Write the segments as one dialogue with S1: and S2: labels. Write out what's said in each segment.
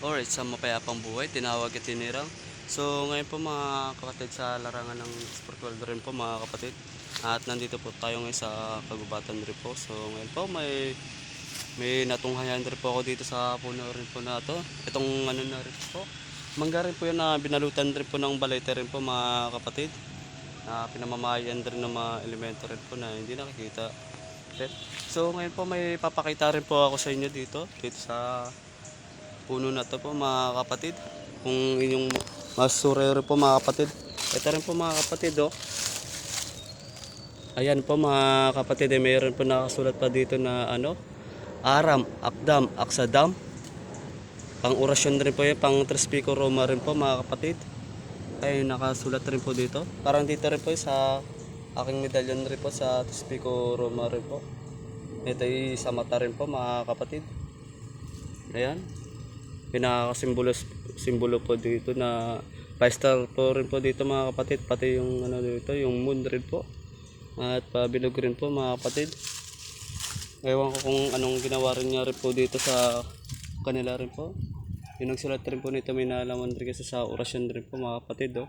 S1: Alright, sa mapayapang buhay, tinawag at tinirang. So ngayon po mga kapatid sa larangan ng Sport World rin po mga kapatid. At nandito po tayo ngayon sa kagubatan rin po. So ngayon po may may natunghayan rin po ako dito sa puno rin po na to. Itong ano na rin po. Mangga rin po yun na binalutan rin po ng balete rin po mga kapatid. Na pinamamayan rin ng mga elemento rin po na hindi nakikita. Okay. So ngayon po may papakita rin po ako sa inyo dito. Dito sa puno na to po mga kapatid. Kung inyong masurero po mga kapatid. Ito rin po mga kapatid oh. Ayan po mga kapatid, eh, mayroon po nakasulat pa dito na ano, Aram, Akdam, Aksadam. Pang orasyon rin po yan, pang Trespico Roma rin po mga kapatid. Ay nakasulat rin po dito. Parang dito rin po sa aking medalyon rin po sa Trespico Roma rin po. Ito ay sa mata rin po mga kapatid. Ayan. Pinakasimbolo simbolo po dito na five star po rin po dito mga kapatid. Pati yung ano dito, yung moon rin po. At pabilog rin po mga kapatid. Ewan ko kung anong ginawa rin niya rin po dito sa kanila rin po. Yung nagsulat rin po nito may nalaman rin kasi sa orasyon rin po mga kapatid. Oh.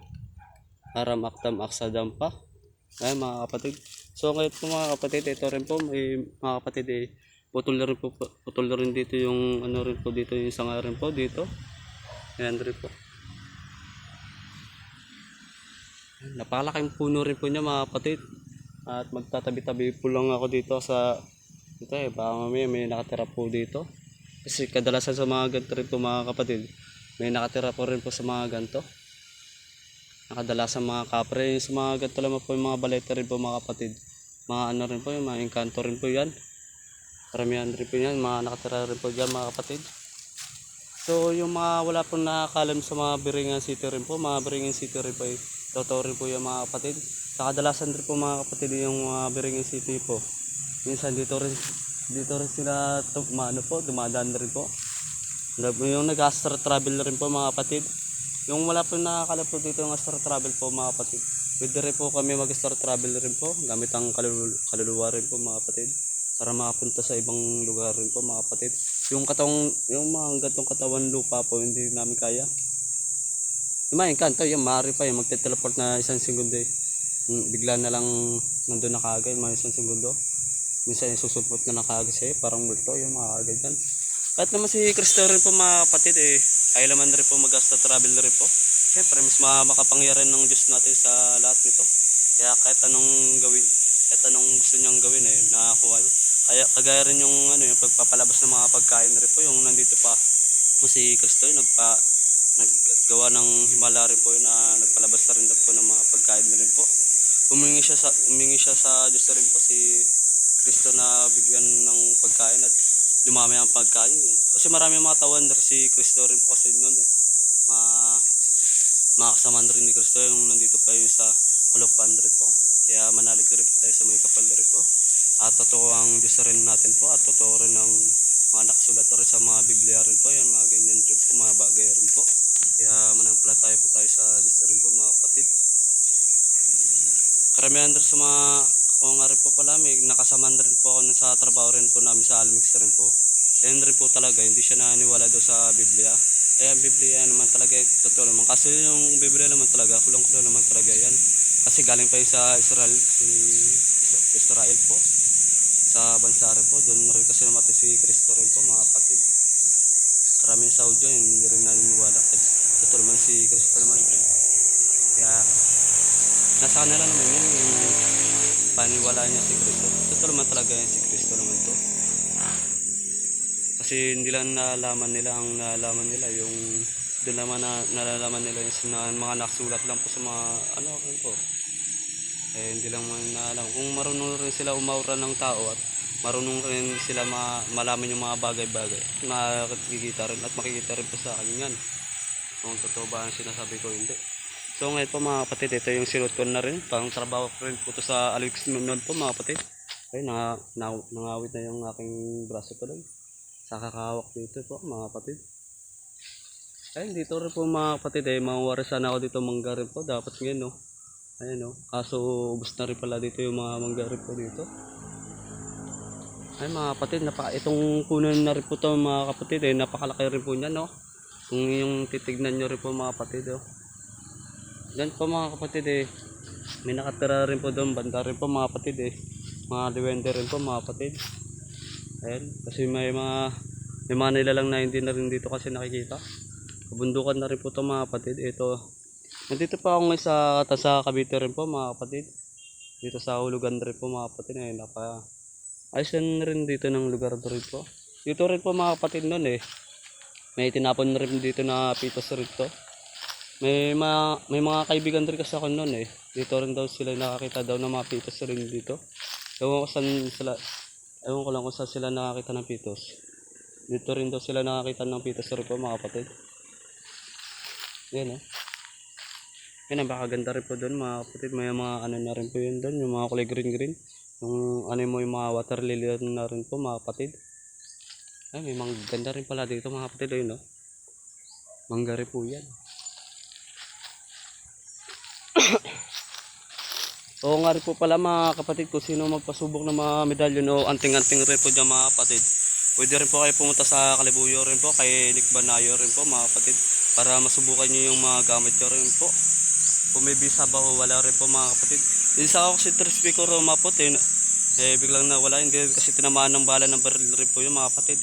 S1: Aram aktam aksadam pa. Ayan mga kapatid. So ngayon po mga kapatid, ito rin po may mga kapatid eh, putol na rin po, putol na rin dito yung ano rin po dito yung sanga rin po dito. Ayan rin po. Napakalaking puno rin po niya mga kapatid. At magtatabi-tabi po lang ako dito sa ito eh, baka mamaya may nakatira po dito. Kasi kadalasan sa mga ganito rin po mga kapatid, may nakatira po rin po sa mga ganito. Nakadalasan mga kapre, sa mga ganito lamang po yung mga baleta rin po mga kapatid. Mga ano rin po, yung mga engkanto rin po yan. Karamihan rin po yan, mga nakatira rin po dyan mga kapatid. So yung mga wala pong nakakalam sa mga Biringan City rin po, mga Biringan City rin po, eh, totoo rin po yung mga kapatid. Sa kadalasan rin po mga kapatid yung mga Biringan City po. Minsan dito rin dito rin sila tum- maano po, dumadaan rin po. Yung nag-astral travel rin po mga kapatid. Yung wala po nakakala po dito yung astral travel po mga kapatid. Pwede rin po kami mag-astral travel rin po gamit ang kalulu- kaluluwa rin po mga kapatid para makapunta sa ibang lugar rin po mga kapatid. Yung katawang, yung mga gantong katawan lupa po hindi namin kaya. Mga engkanto, yung maaari pa yung magte-teleport na isang segundo eh. Mm, Bigla na lang nandun na kaagad, mga isang segundo. Minsan susupot na nakagad sa'yo, parang multo, yung mga ganyan. Kahit naman si Cristo rin po mga kapatid eh, ay laman rin po mag-asta travel rin po. Siyempre, mas ma- makapangyarihan ng Diyos natin sa lahat nito. Kaya kahit anong gawin, kahit anong gusto niyang gawin eh, nakakuha. Kaya kagaya rin yung ano yung pagpapalabas ng mga pagkain rin po, yung nandito pa mo si Cristo, yung nagpa naggawa ng himala rin po yun na nagpalabas na rin po ng mga pagkain rin po. Humingi siya sa humingi siya sa Diyos rin po si Kristo na bigyan ng pagkain at dumami ang pagkain. Kasi marami mga tawan si Kristo rin po kasi noon eh. Ma mga kasama rin ni Kristo yung nandito pa yung sa Kalopan rin po. Kaya manalig rin po tayo sa may kapal rin po. At totoo ang Diyos rin natin po at totoo rin ang mga nakasulat rin sa mga Biblia rin po. Yan mga ganyan rin po, mga bagay rin po. Kaya manampalataya po tayo sa Diyos rin po mga kapatid. Karamihan rin sa mga o nga rin po pala, may nakasaman rin po ako sa trabaho rin po namin sa Almix rin po. Yan rin po talaga, hindi siya naniwala doon sa Biblia. Eh, ang Biblia naman talaga, totoo naman. Kasi yung Biblia naman talaga, kulang-kulang naman talaga yan. Kasi galing pa yun sa Israel, Israel po. Sa bansa rin po, doon rin kasi namatay si Kristo rin po, mga kapatid. Karamihan sa audio, hindi rin naniniwala. Totoo naman si Kristo naman rin. Kaya, nasa kanila naman yun, yung paniwala niya si Kristo. Totoo naman talaga yan si Kristo naman to. Kasi hindi lang nalalaman nila ang nalalaman nila yung doon naman na nalalaman nila yung mga nakasulat lang po sa mga ano po. Eh hindi lang naalam. Kung marunong rin sila umaura ng tao at marunong rin sila ma, malaman yung mga bagay-bagay, makikita rin at makikita rin po sa akin yan. Kung totoo ba ang sinasabi ko, hindi. So ngayon po mga kapatid, ito yung sinot ko na rin. Pang trabaho ko rin po sa Alex Nunod po mga kapatid. Ay, nang, nang, nangawit na yung aking braso ko doon. Sa kakahawak dito po mga kapatid. Ay, dito rin po mga kapatid eh. Mawari sana ako dito mangga rin po. Dapat ngayon no. Ayan no. Kaso ubos na rin pala dito yung mga mangga rin po dito. Ay mga kapatid, napaka, itong puno na rin po to mga kapatid eh. Napakalaki rin po niya no. Kung yung titignan nyo rin po mga kapatid oh. Diyan po mga kapatid eh. May nakatira rin po doon. Banda rin po mga kapatid eh. Mga liwende rin po mga kapatid. Ayan. Kasi may mga may mga nilalang na hindi na rin dito kasi nakikita. Kabundukan na rin po ito mga kapatid. Ito. Nandito pa ako ngayon sa, sa Cavite rin po mga kapatid. Dito sa hulugan rin po mga kapatid. Ayun, napa, ayos rin dito ng lugar rin po. Dito rin po mga kapatid noon eh. May tinapon na rin dito na pitos rin to. May mga, may mga kaibigan rin kasi ako noon eh. Dito rin daw sila nakakita daw ng mga pitos rin dito. Ewan ko saan sila, ewan ko lang kung saan sila nakakita ng pitos. Dito rin daw sila nakakita ng pitos rin po mga kapatid. Yan oh. Yan, napakaganda rin po doon mga kapatid. May mga ano na rin po yun doon, yung mga kulay green green. Yung ano mo yung mga water lily na rin po mga kapatid. Ay, may mga ganda rin pala dito mga kapatid. Ayun, no? Mangga rin po yan. Oo nga rin po pala mga kapatid kung sino magpasubok ng mga medalyon o anting-anting rin po dyan mga kapatid. Pwede rin po kayo pumunta sa Kalibuyo rin po kay Nick Banayo rin po mga kapatid para masubukan nyo yung mga gamit nyo rin po. Kung may visa ba o wala rin po mga kapatid. Isa ako kasi trispico Roma po eh, eh biglang nawala hindi kasi tinamaan ng bala ng baril rin po yung mga kapatid.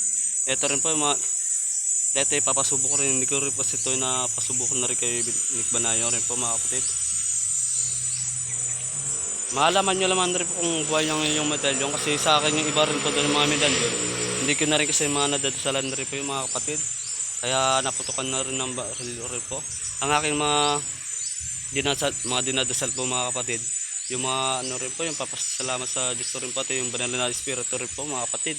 S1: Ito rin po yung mga Dati papasubok ko rin, hindi ko rin po ito na pasubok na rin kay Nick Banayo rin po mga kapatid. Maalaman nyo naman rin po kung buhay yung, yung medalyon kasi sa akin yung iba rin po doon mga medalyon. Hindi ko na rin kasi mga nadadasalan na rin po yung mga kapatid. Kaya naputukan na rin ng baril rin po. Ang aking mga dinasal, mga dinadasal po mga kapatid. Yung mga ano rin po, yung papasalamat sa Diyos rin po, yung banal na espiritu rin po mga kapatid.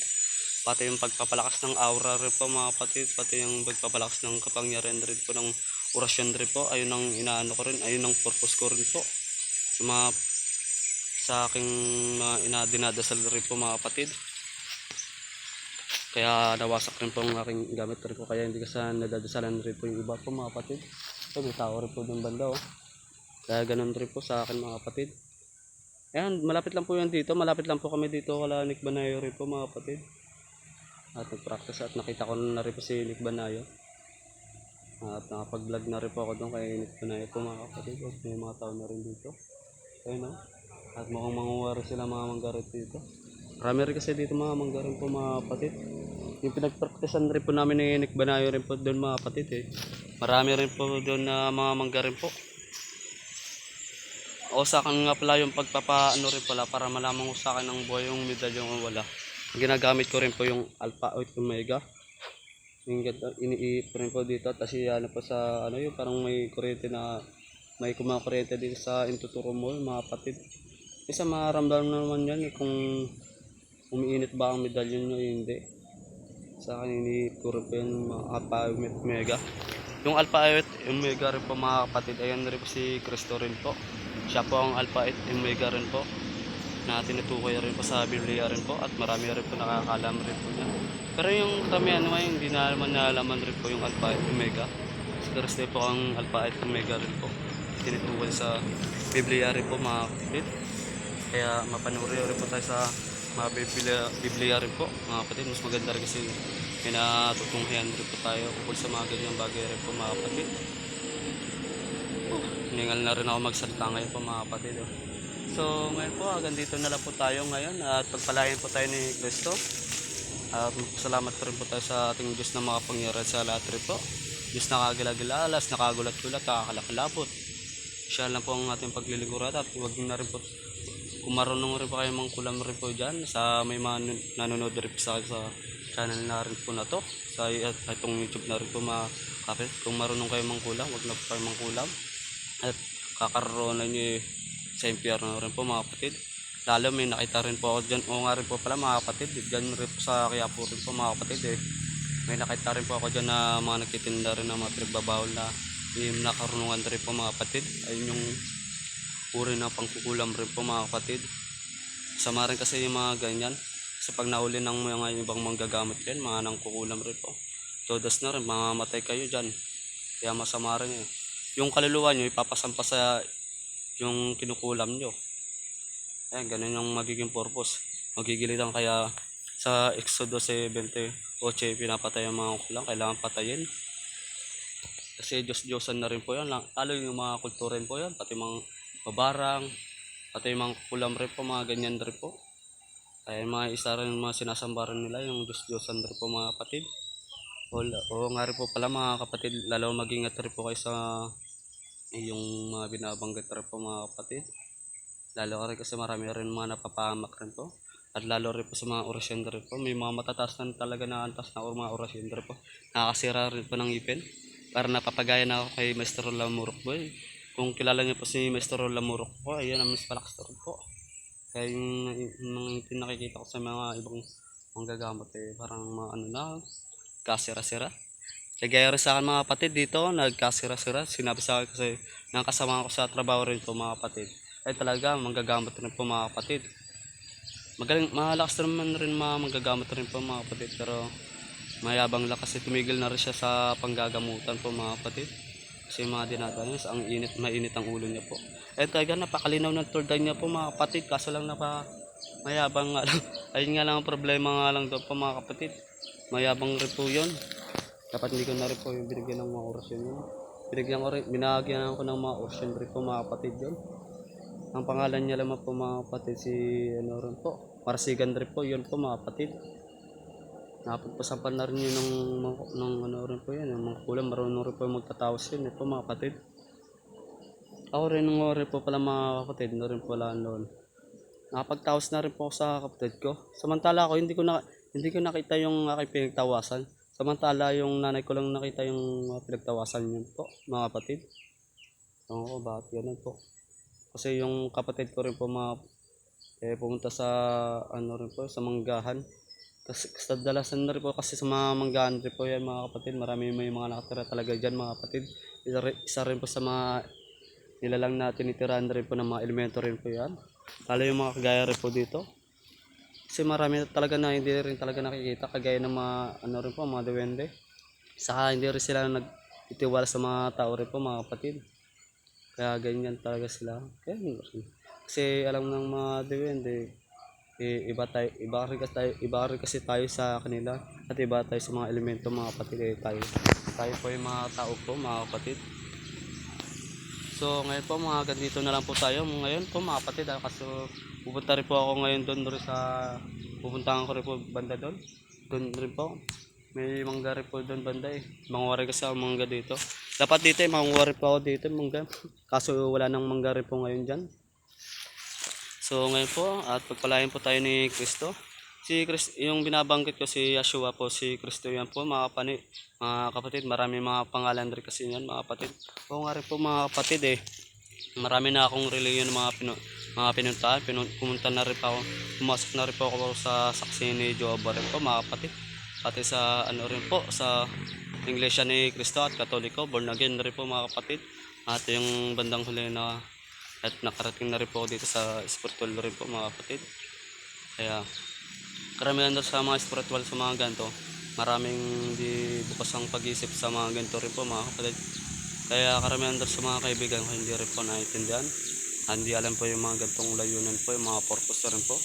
S1: Pati yung pagpapalakas ng aura rin po mga kapatid, pati yung pagpapalakas ng kapangyarihan rin po ng orasyon rin po. Ayun ang inaano ko rin, ayun ang purpose ko rin po. Sa mga sa aking mga ina dinadasal rin po mga kapatid. Kaya nawasak rin po ang aking gamit rin po kaya hindi kasi nadadasalan rin po yung iba po mga kapatid. So, may tao rin po ng banda oh. Kaya ganun rin po sa akin mga kapatid. Ayan, malapit lang po yan dito. Malapit lang po kami dito kala Nick Banayo rin po mga kapatid. At nag-practice at nakita ko na rin po si Nick Banayo. At nakapag-vlog na rin po ako doon kay Nick Banayo po mga kapatid. At may mga tao na rin dito. Ayun oh. At mukhang manguwari sila mga manggarit dito. Marami rin kasi dito mga manggarit po mga kapatid. Yung pinagpraktisan rin po namin ni Nick Banayo rin po doon mga kapatid eh. Marami rin po doon na mga manggarit po. O sa akin nga pala yung pagpapaano rin pala para malaman ko sa akin ng buhay yung medalyon o wala. Ginagamit ko rin po yung Alpha Out Omega. Yung iniipit rin po dito. Kasi ano po sa ano yung parang may kuryente na may kumakuryente din sa intuturo yung mga kapatid. Isa maramdaman naman yan eh, kung umiinit ba ang medalyon nyo hindi. Sa akin iniipit ko rin po yung Alpha Out Omega. Yung Alpha Out Omega rin po mga kapatid, ayan rin po si Cristo rin po. Siya po ang Alpha at Omega rin po na tinutukoy rin po sa Biblia rin po at marami rin po nakakalam rin po niya. Pero yung karamihan naman hindi na naman nalaman rin po yung Alpha at Omega. Si Kristo po ang Alpha at Omega rin po. Tinutukoy sa Biblia rin po mga kapatid. Kaya mapanuri rin po tayo sa mga Biblia, Biblia rin po mga kapatid. Mas maganda rin kasi may natutunghayan rin po tayo ukol sa mga ganyang bagay rin po mga kapatid. Hiningal na rin ako magsalita ngayon po mga kapatid. oh. So ngayon po hanggang dito na lang po tayo ngayon at pagpalayan po tayo ni Kristo. At salamat po rin po tayo sa ating Diyos na makapangyarihan sa lahat rin po. Diyos na kagilagilalas, nakagulat-gulat, nakakalapot. Siya lang po ang ating paglilingkuran at huwag na rin po kung marunong rin po kayo mang kulam rin po dyan sa may mga nanonood rin po sa, sa channel na rin po na to sa at itong YouTube na rin po mga kapit kung marunong kayo mang kulam huwag na po kayo mang kulam at kakaroonan nyo eh, sa impyerno rin po mga kapatid. Lalo may nakita rin po ako dyan. O nga rin po pala mga kapatid. Dyan rin po sa Quiapo rin po mga kapatid eh. May nakita rin po ako dyan na mga nagtitinda rin ng mga pinagbabawal na yung nakarunungan rin po mga kapatid. Ayun yung uri ng pangkukulam rin po mga kapatid. Sama rin kasi yung mga ganyan. Sa pag nauli ng mga ibang manggagamit yan mga nangkukulam rin po. Todas na rin mamamatay kayo dyan. Kaya masama rin eh yung kaluluwa nyo ipapasampa sa yung kinukulam nyo ayan ganun yung magiging purpose magigilitan kaya sa Exodus 7:8 pinapatay ang mga kulang kailangan patayin Kasi Diyos-Diyosan na rin po yan. Lalo yung mga kultura rin po yan. Pati mga babarang, pati mga kulam rin po, mga ganyan rin po. Kaya mga isa rin mga sinasamba rin nila, yung Diyos-Diyosan rin po mga kapatid. O, o nga rin po pala mga kapatid, lalo mag-ingat rin po kayo sa yung mga binabanggit rin po mga kapatid. Lalo rin kasi marami rin mga napapahamak rin po. At lalo rin po sa mga orasyon rin po. May mga matataas na talaga na antas na mga orasyon rin po. Nakakasira rin po ng ngipin. Para napapagaya na ako kay Maestro Lamurok eh. Kung kilala niyo po si Maestro Lamurok po, ayun ang Palax rin po. Kaya yung, yung ngipin nakikita ko sa mga ibang manggagamot eh, parang mga ano na, kasira-sira. Kaya gaya rin sa akin mga kapatid dito, nagkasira-sira. Sinabi sa akin kasi ng kasama ko sa trabaho rin po mga kapatid. Ay talaga, manggagamot rin po mga kapatid. Magaling, malakas naman rin mga manggagamot rin po mga kapatid. Pero mayabang lang kasi tumigil na rin siya sa panggagamutan po mga kapatid. Kasi mga dinadanas, ang init, mainit ang ulo niya po. Eh talaga, napakalinaw ng turday niya po mga kapatid. Kaso lang napa, mayabang nga lang. Ayun nga lang ang problema nga lang doon po mga kapatid. Mayabang rin po yun. Dapat hindi ko na rin po yung binigyan ng mga orasyon yun. Binigyan ko rin, binagyan ko ng mga orasyon rin po mga kapatid yun. Ang pangalan niya lamang po mga kapatid si ano rin po. Marsigan rin po yun po mga kapatid. Napagpasapan na rin yun ng, mga- ng ano rin po yan. Yung mga kulang marunong rin po yung magtatawas yun po mga kapatid. Ako rin ng rin po pala mga kapatid, na rin pala noon. Nakapagtawas na rin po sa kapatid ko. Samantala ako, hindi ko na hindi ko nakita yung aking pinagtawasan. Samantala yung nanay ko lang nakita yung mga pinagtawasan yun po, mga kapatid. Oo, bakit ganun po? Kasi yung kapatid ko rin po mga eh, pumunta sa ano rin po, sa manggahan. Kasi sa dalasan na rin po kasi sa mga manggahan rin po yan mga kapatid. Marami may mga nakatira talaga dyan mga kapatid. Isa, rin- isa rin po sa mga nilalang na tinitirahan rin po ng mga elemento rin po yan. Lalo yung mga kagaya rin po dito. Kasi marami talaga na hindi rin talaga nakikita kagaya ng mga ano rin po, mga duwende. Saka hindi rin sila nagtitiwala sa mga tao rin po mga kapatid. Kaya ganyan talaga sila. Kaya ano rin. Kasi alam ng mga duwende, eh, iba tayo, iba rin kasi tayo, iba rin kasi tayo sa kanila at iba tayo sa mga elemento mga kapatid eh, tayo. Tayo po yung mga tao po mga kapatid. So ngayon po mga ganito na lang po tayo. Ngayon po mga kapatid ah, kasi pupunta rin po ako ngayon doon doon sa pupuntahan ko rin po banda doon. Doon rin po. May mangga rin po doon banda eh. Mangwari kasi ako mangga dito. Dapat dito eh, mangwari pa ako dito mangga. Kaso wala nang mangga rin po ngayon dyan. So ngayon po at pagpalain po tayo ni Kristo. Si Chris, yung binabanggit ko si Yeshua po, si Kristo yan po mga kapani, mga kapatid, marami mga pangalan rin kasi yan mga kapatid. Oo nga rin po mga kapatid eh. Marami na akong reliyon mga pinu, mga pinuntahan, Pinu, pumunta na rin pa ako, pumasok na rin po ako sa saksi ni Jehovah rin po mga kapatid. Pati sa ano rin po, sa Iglesia ni Kristo at Katoliko, born again na rin po mga kapatid. At yung bandang huli na at nakarating na rin po dito sa spiritual rin po mga kapatid. Kaya karamihan daw sa mga spiritual sa mga ganito, maraming di bukas ang pag-isip sa mga ganito rin po mga kapatid. Kaya karamihan daw sa mga kaibigan ko hindi rin po naiintindihan. Hindi alam po yung mga gantong layunan po, yung mga purpose rin po.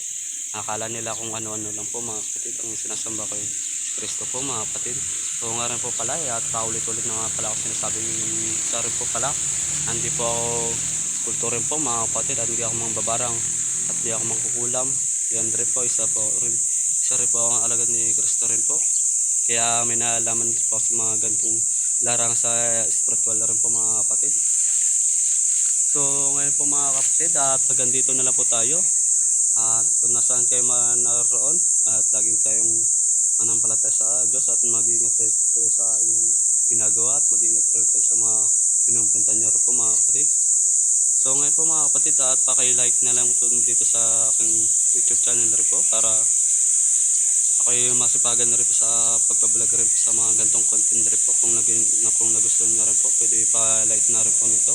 S1: Akala nila kung ano-ano lang po mga kapatid ang sinasamba ko yung Kristo po mga kapatid. So nga rin po pala eh, at paulit-ulit na nga pala ako sinasabi sa rin po pala. Hindi po ako kulturin po mga kapatid at hindi ako mga babarang at hindi ako mangkukulam. Yan rin po, isa po rin. Isa rin po ang alagad ni Kristo rin po. Kaya may naalaman po sa mga gantong larang sa spiritual rin po mga kapatid. So ngayon po mga kapatid at hanggang dito na lang po tayo. At kung nasaan kayo man naroon at laging tayong manampalataya sa Diyos at mag-ingat kayo sa inyong ginagawa at mag-ingat kayo sa mga pinupunta rin po mga kapatid. So ngayon po mga kapatid at paki-like na lang po dito sa aking YouTube channel rin po para ako yung masipagan na rin po sa pagbablog rin po sa mga gantong content rin po kung, nag, na, kung nagustuhan niyo rin po pwede pa-like na rin po nito